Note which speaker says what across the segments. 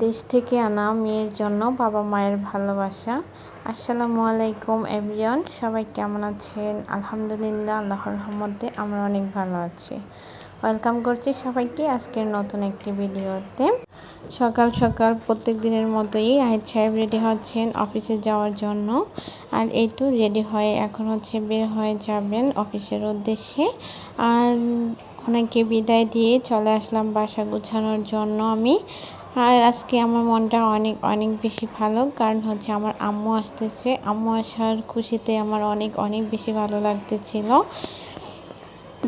Speaker 1: দেশ থেকে আনা মেয়ের জন্য বাবা মায়ের ভালোবাসা। আসসালামু আলাইকুম, এভরিওয়ান। সবাই কেমন আছেন? আলহামদুলিল্লাহ, আল্লাহর রহমতে আমরা অনেক ভালো আছি। ওয়েলকাম করছি সবাইকে আজকের নতুন একটি ভিডিওতে। সকাল সকাল প্রত্যেক দিনের মতোই আহিদ সাহেব রেডি হচ্ছেন অফিসে যাওয়ার জন্য। আর এই তো রেডি হয়ে এখন হচ্ছে বের হয়ে যাবেন অফিসের উদ্দেশ্যে। আর অনেকে বিদায় দিয়ে চলে আসলাম বাসা গুছানোর জন্য আমি। আর আজকে আমার মনটা অনেক অনেক বেশি ভালো। কারণ হচ্ছে আমার আম্মু আসতেছে। আম্মু আসার খুশিতে আমার অনেক অনেক বেশি ভালো লাগতেছিল।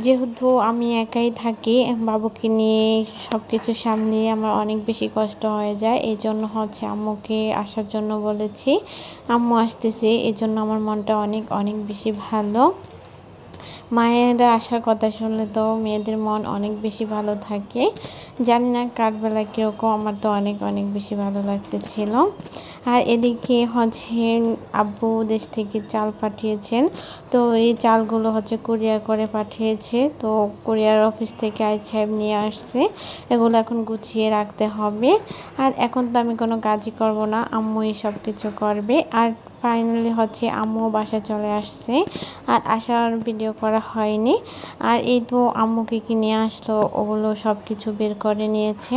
Speaker 1: যেহেতু আমি একাই থাকি, বাবুকে নিয়ে সব কিছু সামলিয়ে আমার অনেক বেশি কষ্ট হয়ে যায়। এই জন্য হচ্ছে আম্মুকে আসার জন্য বলেছি। আম্মু আসতেছে এই জন্য আমার মনটা অনেক অনেক বেশি ভালো। মায়েরা আসার কথা শুনলে তো মেয়েদের মন অনেক বেশি ভালো থাকে। জানি না কার বেলা কীরকম, আমার তো অনেক অনেক বেশি ভালো লাগতেছিল। আর এদিকে হচ্ছে আব্বু দেশ থেকে চাল পাঠিয়েছেন। তো এই চালগুলো হচ্ছে কুরিয়ার করে পাঠিয়েছে। তো কুরিয়ার অফিস থেকে আই সাহেব নিয়ে আসছে। এগুলো এখন গুছিয়ে রাখতে হবে। আর এখন তো আমি কোনো কাজই করব না, আম্মুই সব কিছু করবে। আর ফাইনালি হচ্ছে আম্মু বাসা চলে আসছে। আর আসার ভিডিও করা হয়নি। আর এই তো আম্মুকে কি নিয়ে আসলো, ওগুলো সব কিছু বের করে নিয়েছে।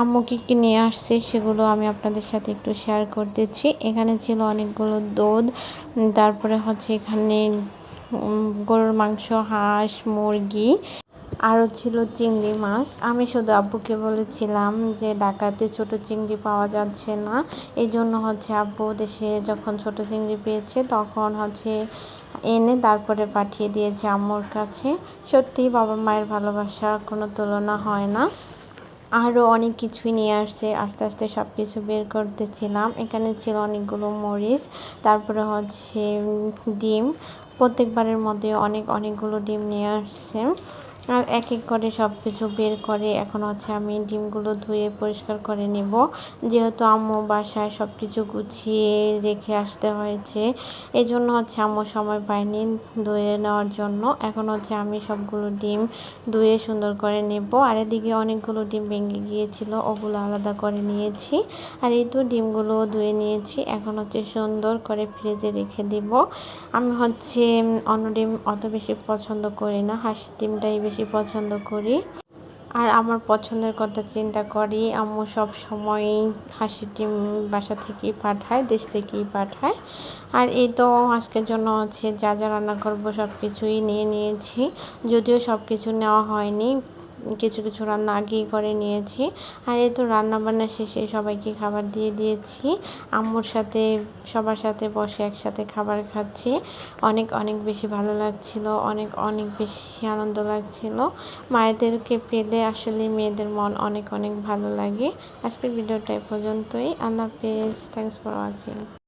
Speaker 1: আম্মু কী কী নিয়ে আসছে সেগুলো আমি আপনাদের সাথে একটু শেয়ার করতেছি এখানে ছিল অনেকগুলো দুধ তারপরে হচ্ছে এখানে গরুর মাংস, হাঁস, মুরগি আরও ছিল চিংড়ি মাছ। আমি শুধু আব্বুকে বলেছিলাম যে ডাকাতে ছোট চিংড়ি পাওয়া যাচ্ছে না। এই জন্য হচ্ছে আব্বু দেশে যখন ছোট চিংড়ি পেয়েছে তখন হচ্ছে এনে তারপরে পাঠিয়ে দিয়েছে আম্মুর কাছে। সত্যিই বাবা মায়ের ভালোবাসা কোনো তুলনা হয় না। আরও অনেক কিছুই নিয়ে আসছে। আস্তে আস্তে সব কিছু বের করতেছিলাম। এখানে ছিল অনেকগুলো মরিচ, তারপরে হচ্ছে ডিম। প্রত্যেকবারের মধ্যে অনেক অনেকগুলো ডিম নিয়ে আসছে। আর এক এক করে সব কিছু বের করে, এখন হচ্ছে আমি ডিমগুলো ধুয়ে পরিষ্কার করে নেব। যেহেতু আম্মু বাসায় সব কিছু গুছিয়ে রেখে আসতে হয়েছে এই জন্য হচ্ছে আম্মু সময় পায়নি ধুয়ে নেওয়ার জন্য। এখন হচ্ছে আমি সবগুলো ডিম ধুয়ে সুন্দর করে নেব। আর এদিকে অনেকগুলো ডিম ভেঙে গিয়েছিল, ওগুলো আলাদা করে নিয়েছি। আর এই তো ডিমগুলো ধুয়ে নিয়েছি, এখন হচ্ছে সুন্দর করে ফ্রিজে রেখে দিব। আমি হচ্ছে অন্য ডিম অত বেশি পছন্দ করি না, হাঁসের ডিমটাই বেশি বেশি পছন্দ করি। আর আমার পছন্দের কথা চিন্তা করি, আম্মু সব সময় হাসি ডিম বাসা থেকেই পাঠায়, দেশ থেকেই পাঠায়। আর এই তো আজকের জন্য হচ্ছে যা যা রান্না করব সব কিছুই নিয়ে নিয়েছি, যদিও সব কিছু নেওয়া হয়নি। কিছু কিছু রান্না আগেই করে নিয়েছি। আর এই তো রান্না বান্না শেষে সবাইকে খাবার দিয়ে দিয়েছি। আম্মুর সাথে, সবার সাথে বসে একসাথে খাবার খাচ্ছি। অনেক অনেক বেশি ভালো লাগছিল, অনেক অনেক বেশি আনন্দ লাগছিল। মায়েদেরকে পেলে আসলে মেয়েদের মন অনেক অনেক ভালো লাগে। আজকের ভিডিওটা এ পর্যন্তই। আল্লাহ হাফেজ। Thanks for watching